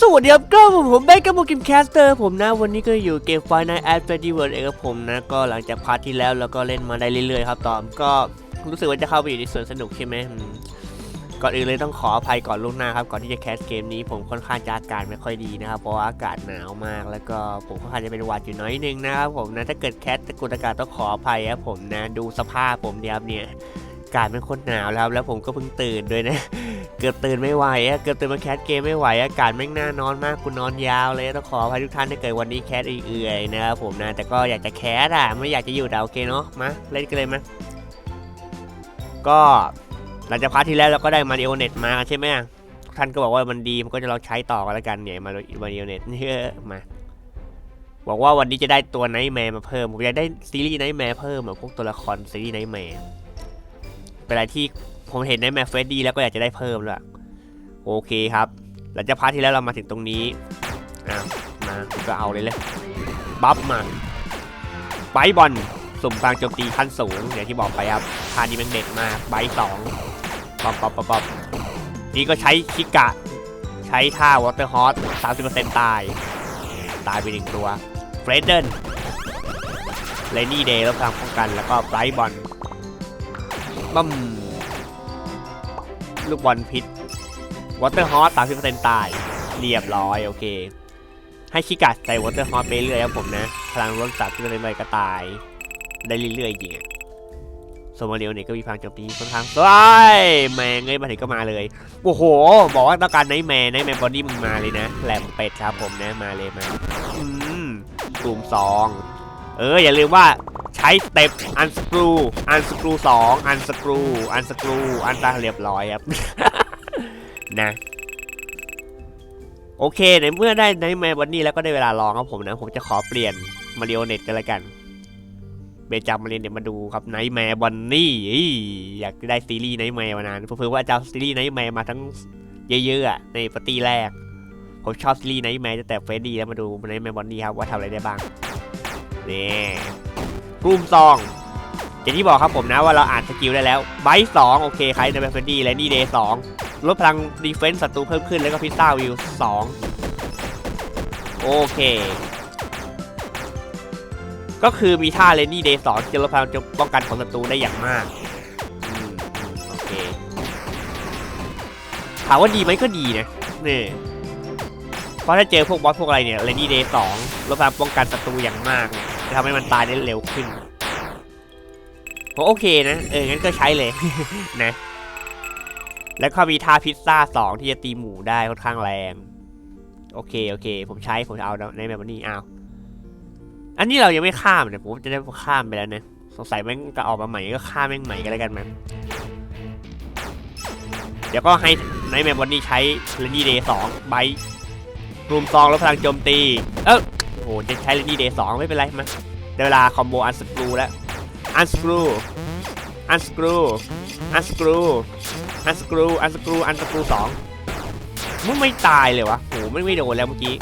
สวัสดีครับก็ผมผมแบงค์กับโมกิมแคสเตอร์ผมนะวันนี้ก็อยู่เกมไฟในแอดเฟรดี้เวิร์ดเองครับผมนะ ก็หลังจากพาร์ทที่แล้วเราก็เล่นมาได้เรื่อยๆครับตอมก็รู้สึกว่าจะเข้าไปอยู่ในสวนสนุกใช่ไหมก่อนอื่นเลยต้องขออภัยก่อนล่วงหน้าครับ ก่อนที่จะแคสเกมนี้ผมค่อนข้างจะอากาศไม่ค่อยดีนะครับ เพราะว่าอากาศหนาวมาก แล้วก็ผมค่อนข้างจะเป็นหวัดอยู่น้อยนึงนะครับผมนะถ้าเกิดแคสตะกุดอากาศต้องขออภัยครับผมนะดูสภาพผมเดียวเนี่ยอากาศเป็นคนหนาวแล้วครับแล้วผมก็เพิ่งตื่นด้วยนะ เกือบตื่นไม่ไหวอะเกือบตื่นมาแคสเกมไม่ไหวอากาศแม่งน่านอนมากกูนอนยาวเลยต้องขออภัยทุกท่านถ้าเกิดวันนี้แคสเอื่อยๆนะครับผมนะแต่ก็อยากจะแคสอะไม่อยากจะอยู่แต่โอเคเนาะมาเล่นกันเลยมาก็หลังจากพาร์ทที่แล้วเราก็ได้มาริโอเน็ตมาใช่ไหมท่านก็บอกว่ามันดีมันก็จะลองใช้ต่อกันแล้วกันเนี่ยมามาริโอเน็ตเนี่ยมาบอกว่าวันนี้จะได้ตัวไนท์แมร์มาเพิ่มผมอยากได้ซีรีส์ไนท์แมร์เพิ่มอะพวกตัวละครซีรีส์ไนท์แมร์เป็นอะไรที่ ผมเห็นในแมฟเฟรดดี้แล้วก็อยากจะได้เพิ่มแล้วยโอเคครับหลังจากพาร์ทที่แล้วเรามาถึงตรงนี้อะมาก็เอาเลยเลยบัฟมันไบ์บอลสุ่มพลังโจมตีขั้นสูงอย่างที่บอกไปครับทานี้มันเด็ดมากไบ์สองป๊อปป๊อปป๊อปป๊อปนี่ก็ใช้คิกะ ใช้ท่าวอเตอร์ฮอสสามสิบเปอร์เซ็นต์ตาย ตายไปหนึ่งตัวเฟรดเดนเลนี่เดย์แลดพลังป้องกันแล้วก็ไบ์บอลบัม ลูกบอลพิษวอเตอร์ฮอสสามสิบเปอร์เซ็นต์ตาย เรียบร้อยโอเค ให้คิกัดใส่วอเตอร์ฮอสไปเรื่อยครับผมนะ พลังลดสามสิบเปอร์เซ็นต์ไปก็ตาย ได้เรื่อยๆจริงอะโซมาเรียวเนี่ยก็มีพลังโจมตีค่อนข้างสวยแมงเงยมาถึงก็มาเลย โอ้โห บอกว่าต้องการไนท์แมนไนท์แมนบอดี้มึงมาเลยนะ แหลมเป็ดครับผมนะ มาเลยมา อืมกลุ่มสอง เอออย่าลืมว่า ช้สเต็ปอันสกรูอันสกรูสองอันสกรูอันสกรูอันตาเรียบร้อยครับ นะโอเคในเมื่อได้ในแมวันนี้แล้วก็ได้เวลาลองครับผมนะ ผมจะขอเปลี่ยนมาริโอเน็ตกันละกันเบจามาเรียนเดี๋ยวมาดูครับไนท์แมร์บันนี่อยากได้ซีรีส์ไนท์แมร์มานานเพื่อว่าจะซีรีส์ไนท์แมร์มาทั้งเยอะๆในปาร์ตี้แรก ผมชอบซีรีส์ไนท์แมร์แต่เฟรดี้แล้วมาดูไนท์แมร์บันนี่ครับว่าทำอะไรได้บ้างนี่ กลุ่มซองอย่างที่บอกครับผมนะว่าเราอ่านสกิลได้แล้วไบต์สองโอเคใครในแบฟเฟนดี้และนี่เดย์สองลดพลังดีเฟนส์ศัตรูเพิ่มขึ้นแล้วก็พิซซ่าวิวสองโอเค ก็คือมีท่าเลนี่เดย์สองจะลดพลังป้องกันของศัตรูได้อย่างมากอโอเคถามว่าดีไหมก็ดีนะนี่เพราะถ้าเจอพวกบอสพวกอะไรเนี่ยเลนี่เดย์สองลดพลังป้องกันศัตรูอย่างมากเนี่ย ทำให้มันตายได้เร็วขึ้นผมโอเคนะ เออ งั้นก็ใช้เลย นะ แล้วก็มีท่าพิซซ่าสองที่จะตีหมูได้ค่อนข้างแรง โอเค โอเค ผมใช้ ผมเอาในแบบนี้อ้าว อันนี้เรายังไม่ข้ามเนี่ยผมจะได้ข้ามไปแล้วนะ สงสัยแม่งจะออกมาใหม่ก็ข้ามแม่งใหม่กันแล้วกันมั้งเดี๋ยวก็ให้ในแมปวันนี้ใช้เลนนี่เดย์สองใบรูมซองแล้วพลังโจมตี เออ โอ้โหจะใช้เลนนี่เดย์สองไม่เป็นไรมาได้เวลาคอมโบอันสกรูแล้วอันสกรูอันสกรูอันสกรูอันสกรูอันสกรูอันสกรูสองมันไม่ตายเลยวะโหไม่ไม่โดนแล้วเมื่อกี้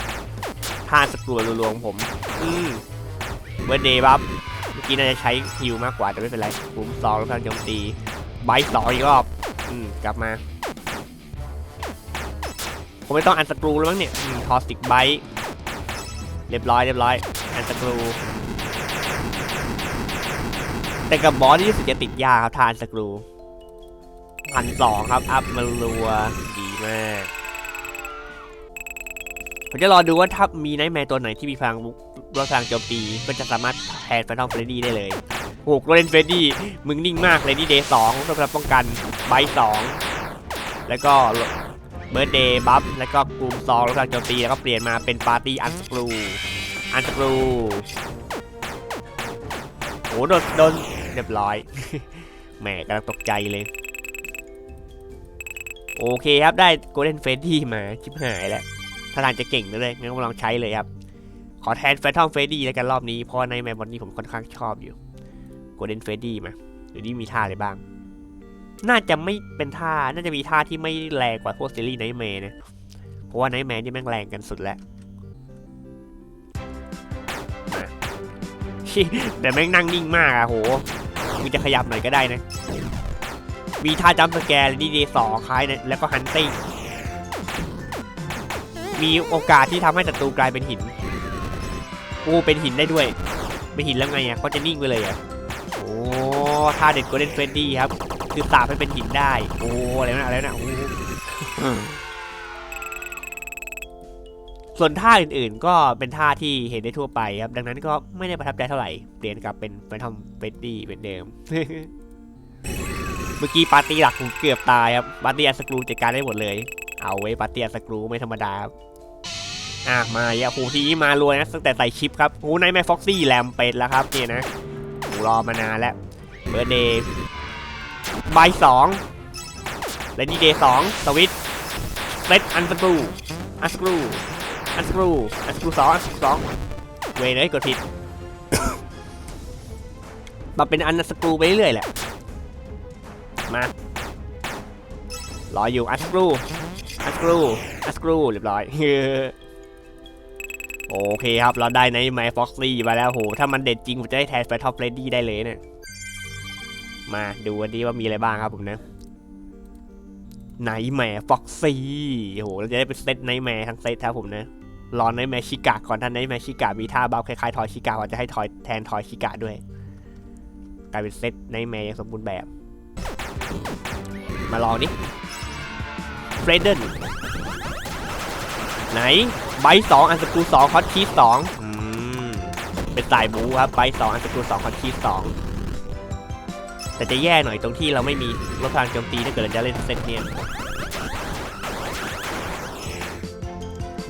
ท่าสกรูรวงผม อืมเบอร์เดย์บัฟเมื่อกี้น่าจะใช้ฮิวมากกว่าแต่ไม่เป็นไรปุ่มสองแล้วพลังโจมตีไบต์สองอีกรอบ อืมกลับมา ผมไม่ต้องอันสกรูแล้วมั้งเนี่ยทอสติกไบต์ เรียบร้อยเรียบร้อยอันสกรูแต่กับบอสนี่รู้สึกจะติดยาครับทานสกรูพันสองครับ อัพมารัวดีมากผมจะรอดูว่าถ้ามีไนท์แมร์ตัวไหนที่มีพลังรถพลังโจมตีก็จะสามารถแทนแฟนทอมเฟรดดี้ได้เลยโอ้โหโรเลนเฟรดดี้มึงนิ่งมากเลยนี่เดย์สองรถพลังป้องกันไบสองแล้วก็ เบิร์ดเดย์บัฟแล้วก็กลุ่มสองรถพลังโจมตีแล้วก็เปลี่ยนมาเป็นปาร์ตี้อันสกรูอันสกรูโอ้โหโดนโดนเรียบร้อยแหมกำลังตกใจเลย โอเคครับได้โกลเด้นเฟ d ดี้มาชิบหายแล้วถ้าทางจะเก่งเลยงั้นก็ลองใช้เลยครับ ขอแทนแฟทอมเฟ d ดี้แล้วกันรอบนี้เพราะในแมปวันนี้ผมค่อนข้างชอบอยู่โกลเด้นเฟ d ดี้มาเดี๋ยวนี้มีท่าอะไรบ้าง น่าจะไม่เป็นท่า น่าจะมีท่าที่ไม่แรงกว่าพวกซีรีส์ไนท์แมร์นะ เพราะว่าไนท์แมร์นี่แม่งแรงกันสุดแล้ว แต่แม่งนั่งนิ่งมากอะโหมึงจะขยับหน่อยก็ได้นะ มีท่าจัมป์สแกร์นี่ดย์สองคล้ายนะแล้วก็ฮันติ้ง มีโอกาสที่ทำให้ศัตรูกลายเป็นหินโอ้เป็นหินได้ด้วยเป็นหินแล้วไงอะเขาจะนิ่งไปเลยอะโอ้ท่าเด็ดโกลเด้นเฟรดดี้ครับ คือสาบให้เป็นหินได้ โอ้อะไรนะอะไรนะโอ้ส่วนท่าอื่นๆ ก็เป็นท่าที่เห็นได้ทั่วไปครับ ดังนั้นก็ไม่ได้ประทับใจเท่าไหร่ เปลี่ยนกลับเป็นแฟนทอมเฟรดดี้เป็นเดิม เมื่อกี้ปาร์ตี้หลักผมเกือบตายครับ ปาร์ตี้อัสกรูจัดการได้หมดเลย เอาไว้ปาร์ตี้อัสกรูไม่ธรรมดาครับอะมาอย่าโหทีนี้มารวยนะตั้งแต่ใส่ชิปครับโอ้นายแม่ฟ็อกซี่แลมเป็ดแล้วครับเนี่ยนะโหรอมานานแล้วเบอร์เดย์ บายสองและนี่เดย์สองสวิตเซตอันสกรูอันสกรูอันสกรูอันสกรูสองอันสกรูสองเวยเลยกดผิดมาเป็นอันสกรูไปเรื่อยแหละ มารออยู่อันสกรูอันสกรูอันสกรูเรียบร้อยโอเคครับ เราได้ในไมฟ็อกซี่มาแล้วโห ถ้ามันเด็ดจริง ผมจะได้แทนไปท็อปเรดดี้ได้เลยเนี่ย มาดูวันนี้ว่ามีอะไรบ้างครับผมนะไนแมฟ็อกซี่โหเราจะได้เป็นเซตไนแมทั้งเซตครับผมนะรอไนแมชิกะก่อนถ้านไนแมชิกะมีท่าบัฟคล้ายๆทอยชิกะเราจะให้ทอยแทนทอยชิกะด้วยกลายเป็นเซตไนแมอย่างสมบูรณ์แบบ มาลองดิเฟรเดนไหนไบสองอันสกูสองฮอตคีสองเป็นสายบูครับไบสองอันสกูสองฮอตคีสอง แต่จะแย่หน่อยตรงที่เราไม่มีลดพลังโจมตีถ้าเกิดเราจะเล่นเซตเนี่ย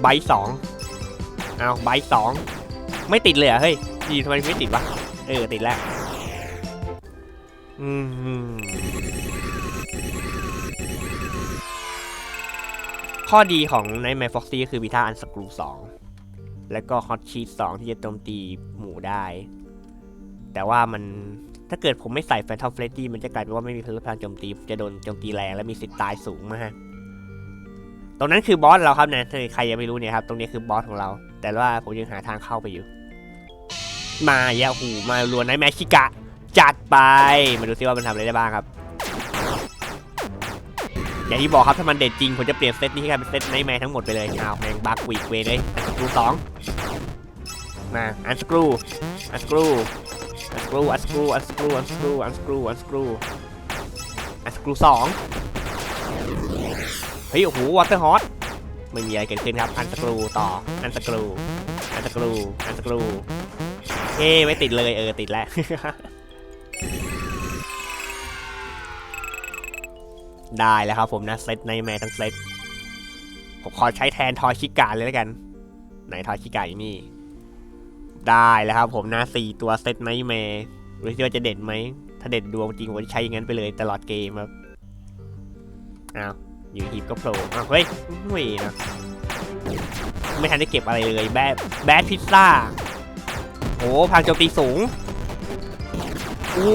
ไบสองเอาไบสองไม่ติดเลยอะเฮ้ยดีทำไมไม่ติดวะ เออ ติดแล้ว อืม ข้อดีของในแมฟฟ็อกซี่ก็คือมีท่าอันสกรูสองแล้วก็ฮอตชีสสองที่จะโจมตีหมูได้ แต่ว่ามัน ถ้าเกิดผมไม่ใส่แฟนทอมเฟรดดี้มันจะกลายเป็นว่าไม่มีพลังโจมตีจะโดนโจมตีแรงและมีสิทธิ์ตายสูงมากตรงนั้นคือบอสเราครับนะถ้าใครยังไม่รู้เนี่ยครับตรงนี้คือบอสของเรา แต่ว่าผมยังหาทางเข้าไปอยู่ มายาหูมาลวนในแมชิกะ จัดไปมาดูซิว่ามันทำอะไรได้บ้างครับ อย่างที่บอกครับถ้ามันเด็ดจริงผมจะเปลี่ยนเซตนี้ให้กลายเป็นเซตไนแมร์ทั้งหมดไปเลยอ้าวแมงบักวีกเวเลยอันสกรูสองมาอันสกรูอันสกรู อันสกรูอันสกรูอันสกรูอันสกรูอันสกรูอันสกรูอันสกรูสองเฮ้ยโอ้โหวอเตอร์ฮอตไม่มีอะไรเกิดขึ้นครับอันสกรูต่ออันสกรูอันสกรูอันสกรูเฮ้ไม่ติดเลยเออติดแล้วได้แล้วครับผมนะเซตในแม่ทั้งเซตผมขอใช้แทนทอยชิกาเลยแล้วกัน ไหนทอยชิกาอยู่นี่ ได้แล้วครับผมนะสี่ตัวเซตไนท์แมร์รู้สิว่าจะเด่นไหม ถ้าเด่นดวงจริงผมจะใช้อย่างนั้นไปเลยตลอดเกมครับ อ้าว อยู่หีบก็โผล่อ้าว เฮ้ยไม่นะ ไม่ทันได้เก็บอะไรเลย แบดแบดพิซซ่าโอ้พังโจมตีสูง โอ้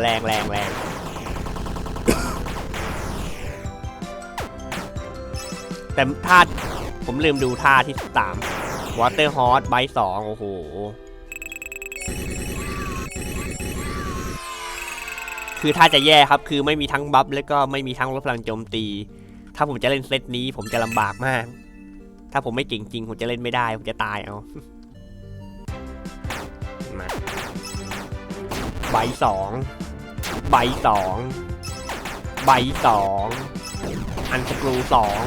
แรงแรงแรงแต่ท่าผมลืมดูท่าที่สาม วอเตอร์ฮอ s ไบสองโอ้โห คือถ้าจะแย่ครับคือไม่มีทั้งบัฟแล้วก็ไม่มีทั้งลดพลังโจมตี ถ้าผมจะเล่นเซตนี้ผมจะลำบากมาก ถ้าผมไม่เก่งจริงผมจะเล่นไม่ได้ ผมจะตายเอามาใบสองใบสองใบสองอันสกรูสอง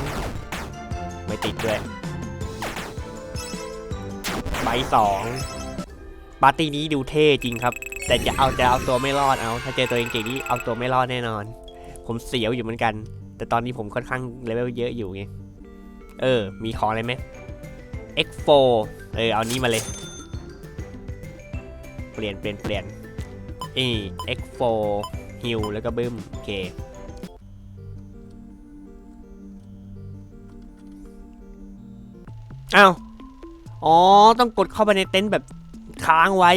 ไม่ติดด้วย ใบสองปาร์ตี้นี้ดูเท่จริงครับ แต่จะเอาจะเอาตัวไม่รอดเอา ถ้าเจอตัวเก่งๆนี่เอาตัวไม่รอดแน่นอน ผมเสียวอยู่เหมือนกัน แต่ตอนนี้ผมค่อนข้างเลเวลเยอะอยู่ไง เออ มีของอะไรไหม X4 เออ เอานี้มาเลย เปลี่ยนเปลี่ยนเปลี่ยนเอ X4 ฮิวแล้วก็บึ้ม โอเค อ้าว อ๋อ ต้องกดเข้าไปในเต็นท์แบบค้างไว้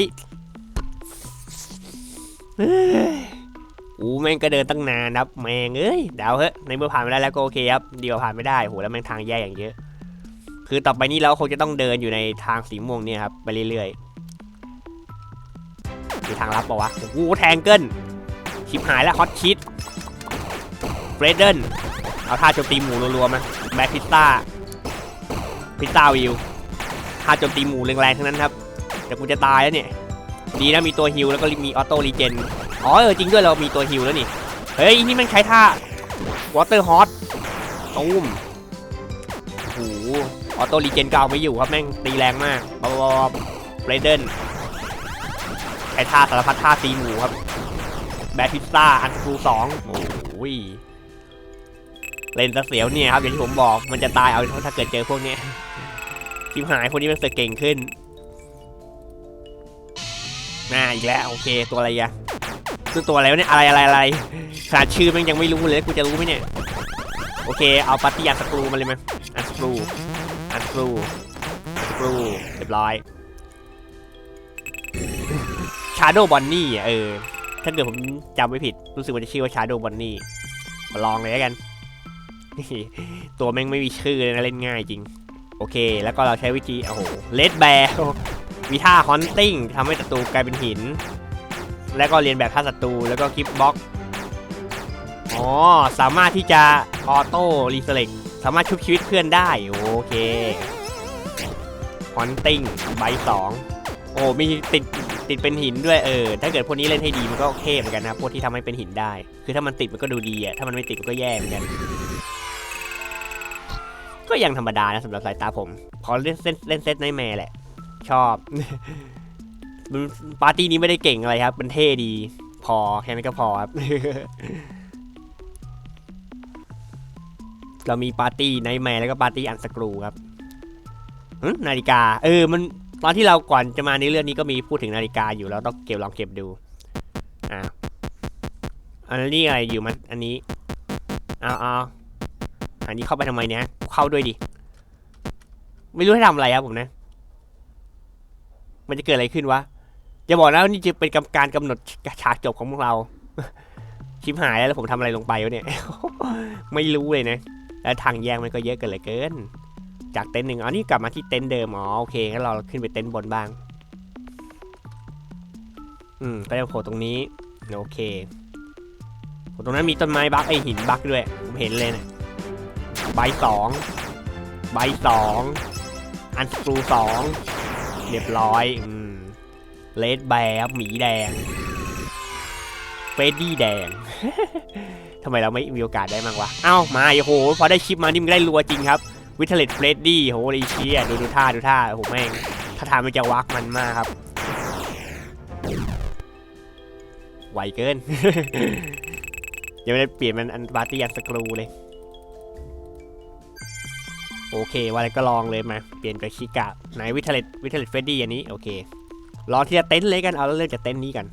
อู้แม่งก็เดินตั้งนานครับแม่งเอ้ยเดาวเฮ้ยในเมื่อผ่านไปได้แล้วก็โอเคครับเดีกว่าผ่านไม่ได้โหแล้วแม่งทางแย่อย่างเยอะ คือต่อไปนี้เราคงจะต้องเดินอยู่ในทางสีม่วงเนี่ยครับไปเรื่อยๆมีทางลับปะวะโอ้โหแทงเกิลชิบหายแล้วฮอตชิดเฟรเดนเอาท่าโจมตีหมูรัวๆมาแบทพิซซ่าพิซซ่าวิวาโจมตีหมูแรงๆทั้งนั้นครับแต่กูจะตายแล้วเนี่ยดีนะมีตัวฮิลแล้วก็มีออโต้รีเจนอ๋อเออจริงด้วยเรามีตัวฮิลแล้วนี่เฮ้ยนี่มันใช้ท่าวอเตอร์ฮอตตูมโอ้โหออโต้รีเจนเก็เอาไม่อยู่ครับแม่งตีแรงมากบอบเรเดนใช้ท่าสารพัดท่าตีหมูครับแบทพิซซ่าอันคูสองโอ้ยเลนซะเสียวเนี่ยครับอย่างที่ผมบอกมันจะตายเอาถ้าเกิดเจอพวกนี้ ยทิมหายพวกนี้มันเสือเก่งขึ้นน่าอีกแล้วโอเคตัวอะไรอะคือตัวอะไรวะเนี่ยอะไรอะไรอะไรขนาดชื่อมันยังไม่รู้เลยกูจะรู้ไหมเนี่ยโอเคเอาปาร์ตี้อันสกรูมาเลยมั้ยอันสกรูอันสกรูอันสกรูเรียบร้อยชาโดบอนนี่อะเออถ้าเกิดผมจำไม่ผิดรู้สึกว่าจะชื่อว่าชาโดบอนนี่มาลองเลยแล้วกัน ตัวแม่งไม่มีชื่อเลยนะเล่นง่ายจริง โอเค แล้วก็เราใช้วิธี โอ้โหเลดแบร์มีท่าฮอนติ้งทำให้ศัตรูกลายเป็นหิน แล้วก็เรียนแบบท่าศัตรูแล้วก็คลิปบล็อกอ๋อ สามารถที่จะออโต้รีเฟล็กสามารถชุบชีวิตเพื่อนได้ โอเคฮอนติ้งใบสองโอ้มีติดติดเป็นหินด้วยเออ ถ้าเกิดพวกนี้เล่นให้ดีมันก็โอเคเหมือนกันนะพวกที่ทำให้เป็นหินได้ คือถ้ามันติดมันก็ดูดีอะถ้ามันไม่ติดมันก็แย่เหมือนกัน ก็ยังธรรมดานะสำหรับสายตาผมขอเล่นเล่นเล่นเซตไนแมร์แหละ ชอบ ปาร์ตี้นี้ไม่ได้เก่งอะไรครับ มันเท่ดี พอแค่นี้ก็พอครับ เรามีปาร์ตี้ไนแมร์แล้วก็ปาร์ตี้อันสกรูครับนาฬิกา เออ มันตอนที่เราก่อนจะมาในเรื่องนี้ก็มีพูดถึงนาฬิกาอยู่เราต้องเก็บลองเก็บดู อ่าอันนี้อะไรอยู่มัน อันนี้ เอาเอาอันนี้เข้าไปทำไมเนี่ย เข้าด้วยดิ ไม่รู้ให้ทำอะไรครับผมนะ มันจะเกิดอะไรขึ้นวะอย่าบอกนะว่านี่จะเป็นกำการกำหนดฉากจบของพวกเราชิมหายแล้วผมทำอะไรลงไปวะเนี่ย ไม่รู้เลยนะ แล้วทางแยกมันก็เยอะเกินเลยเกิน จากเต็นท์หนึ่งอ๋อนี่กลับมาที่เต็นท์เดิมอ๋อโอเคงั้นเราขึ้นไปเต็นท์บนบ้าง อืมก็จะโผล่ตรงนี้โอเคโอ้ตรงนั้นมีต้นไม้บักไอหินบักด้วย ผมเห็นเลยนะ ใบสองใบสองอันสกรูสองเรียบร้อยอืมเลดแบร์หมีแดงเฟดดี้แดงทำไมเราไม่มีโอกาสได้มั้งวะ เอ้า มาโอ้โห พอได้ชิปมานี่มันได้รัวจริงครับ วิทเลตเฟรดดี้โหไอ้เชี่ยดูดูท่าดูท่า โอ้โห แม่ง ถ้าทางมันจะวักมันมากครับ ไวเกิน ยังไม่ได้เปลี่ยนมันอันบาร์ตี้อันสกรูเลย โอเควันอะไรก็ลองเลยมา เปลี่ยนกับชิกะไหนวิทเลตวิทเลตเฟดดี้อันนี้โอเค ลองที่จะเต็นท์เลยกัน เอาแล้วเริ่มจากเต็นท์นี้กัน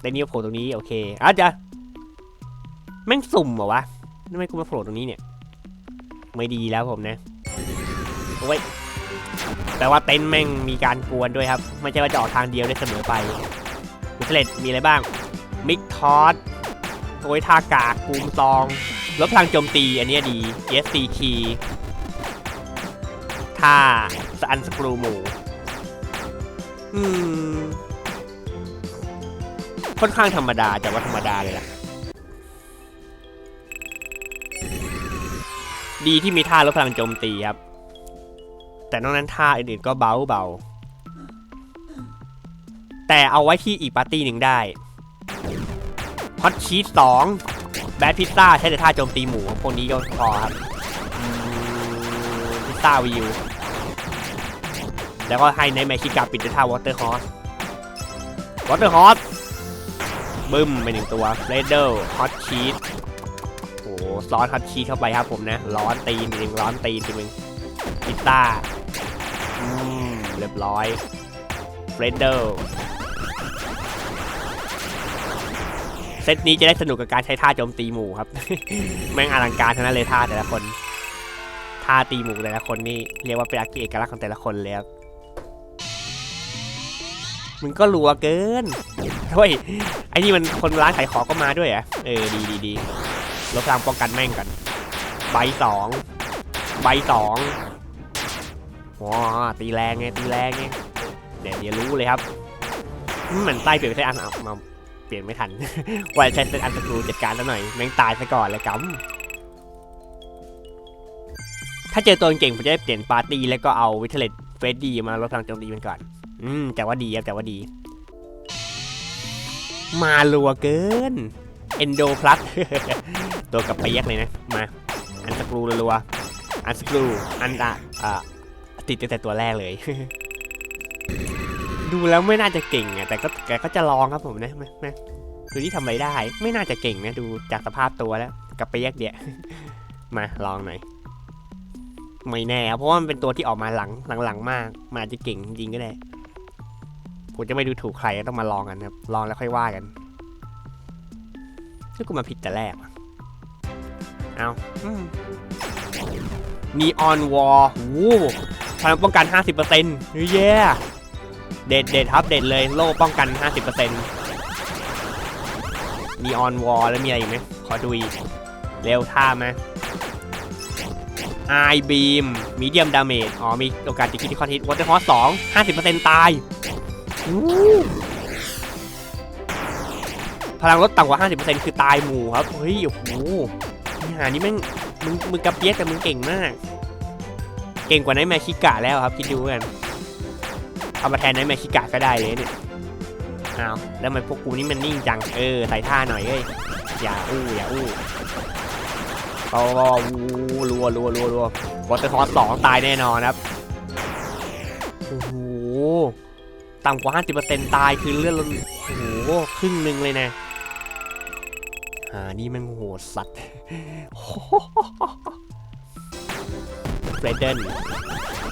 เต็นท์นี้โผล่ตรงนี้โอเคอาจจะแม่งสุ่มเหรอวะทำไมกูมาโผล่ตรงนี้เนี่ย ไม่ดีแล้วผมนะโอ้ยแต่ว่าเต็นท์แม่งมีการกวนด้วยครับ ไม่ใช่ว่าจะออกทางเดียวได้เสมอไปมิเทเลตมีอะไรบ้าง มิกทอสโอ้ยทากากูมซองลดพลังโจมตีอันนี้ดี SC key ท่าสอันสกรูหมู อืม ค่อนข้างธรรมดาแต่ว่าธรรมดาเลยล่ะ ดีที่มีท่าลดพลังโจมตีครับ แต่นอกนั้นท่าอื่นๆก็เบาเบาๆแต่เอาไว้ที่อีกปาร์ตี้หนึ่งได้ฮอตชีสสองแบดพิซซ่าใช้แต่ท่าโจมตีหมูพวกนี้ก็พอครับพิซซ่าวิว แล้วก็ให้ในแมชิกาปิดด้วยท่าวอเตอร์ฮอสวอเตอร์ฮอสบึ้มไปหนึ่งตัวเรดเดอร์ฮอตชีสโอ้โหซอสฮัตชีสเข้าไปครับผมนะ ร้อนตีนจริงร้อนตีนจริงพิซซ่าอืมเรียบร้อยเฟรนเดอร์เซตนี้จะได้สนุกกับการใช้ท่าโจมตีหมู่ครับ แม่งอลังการทั้งนั้นเลยท่าแต่ละคน ท่าตีหมู่แต่ละคนนี่เรียกว่าเป็นเอกลักษณ์ของแต่ละคนเลยครับ มึงก็รัวเกินเฮ้ยไอ้นี่มันคนร้านขายของก็มาด้วยอะเออดีดีดีลดพลังป้องกันแม่งกันใบสองใบสองว้าตีแรงไงตีแรงไงเดี๋ยวเดี๋ยวรู้เลยครับมเหมือนใต้เปลี่ยนไปใช้อันเอามาเปลี่ยนไม่ทันว่าจะใช้เซตอันสกรูจัดการซะหน่อยแม่งตายซะก่อนเลยกัมถ้าเจอตัวเก่งผมจะได้เปลี่ยนปาร์ตี้แล้วก็เอาวิเทเลตเฟรดดี้มาลดพลังโจมตีมันก่อน อืมแต่ว่าดีครับแต่ว่าดี มาลัวเกินเอนโดพลัสตัวกับไปแยกเลยนะ มา อันสกรูรัวอันสกรูอันอะอะติดตั้งแต่ตัวแรกเลย ดูแล้วไม่น่าจะเก่งอะแต่ก็แกก็จะลองครับผมนะมามาดูที่ทำอะไรได้ ไม่น่าจะเก่งนะดูจากสภาพตัวแล้วกับไปแยกเดียมาลองหน่อยไม่แน่ครับเพราะว่ามันเป็นตัวที่ออกมาหลังหลังๆมากมันอาจจะเก่งจริงก็ได้ ผมจะไม่ดูถูกใครต้องมาลองกันครับ ลองแล้วค่อยว่ากันถ้ากูมาผิดแต่แรก เอานีออนวอลโว้พลังป้องกัน 50%เฮ้ยเย้เด็ดเด็ดครับ เด็ดเลย โล่ป้องกัน 50%นีออนวอลแล้วมีอะไรอีกไหมขอดูอีก เร็วท่าไหม I beam medium damage อ๋อ มีโอกาสติดคิดที่คอนฮิตวอเตอร์ฮอสสองห้าสิบเปอร์เซ็นต์ตาย พลังลดต่ำกว่า 50%คือตายหมู่ครับ เฮ้ย โอ้โหนี่หานี่แม่งมึงมึงกระเปียกแต่มึงเก่งมาก เก่งกว่าไนท์แมคิกะแล้วครับ คิดดูกันเอามาแทนไนท์แมคิกะก็ได้เลยเนี่ยอ้าวแล้วทำไมพวกกูนี่มันนิ่งจัง เออ ใส่ท่าหน่อยเอ้ย อย่าอู้ อย่าอู้ก็วูรัวรัวรัวรัววอเตอร์ฮอสสองตายแน่นอนครับ โอ้โห ต่ำกว่า 50%ตายคือเลือดลดโอ้โหครึ่งหนึ่งเลยนะอ่านี่มันโหดสัตว์เฟรเดน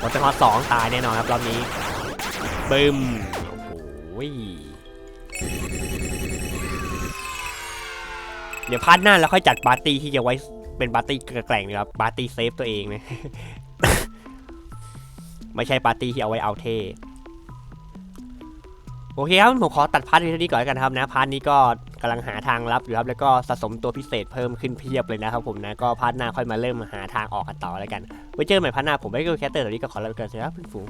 วอเตอร์ฮอสองตายแน่นอนครับรอบนี้บึมโอ้โหเดี๋ยวพาร์ทหน้าเราค่อยจัดปาร์ตี้ที่จะไว้เป็นปาร์ตี้แกล่งนะครับปาร์ตี้เซฟตัวเองนะไม่ใช่ปาร์ตี้ที่เอาไว้เอาเท่ โอเคครับผมขอตัดพาร์ทนี้เท่านี้ก่อนแล้วกันครับนะพาร์ทนี้ก็กำลังหาทางลับอยู่ครับแล้วก็สะสมตัวพิเศษเพิ่มขึ้นเพียบเลยนะครับผมนะก็พาร์ทหน้าค่อยมาเริ่มหาทางออกกันต่อแล้วกันไว้เจอกันใหม่พาร์ทหน้าผมไม่ก็แคสเตอร์ตอนนี้ก็ขอลาไปก่อนสวัสดีครับเพื่อนฝูง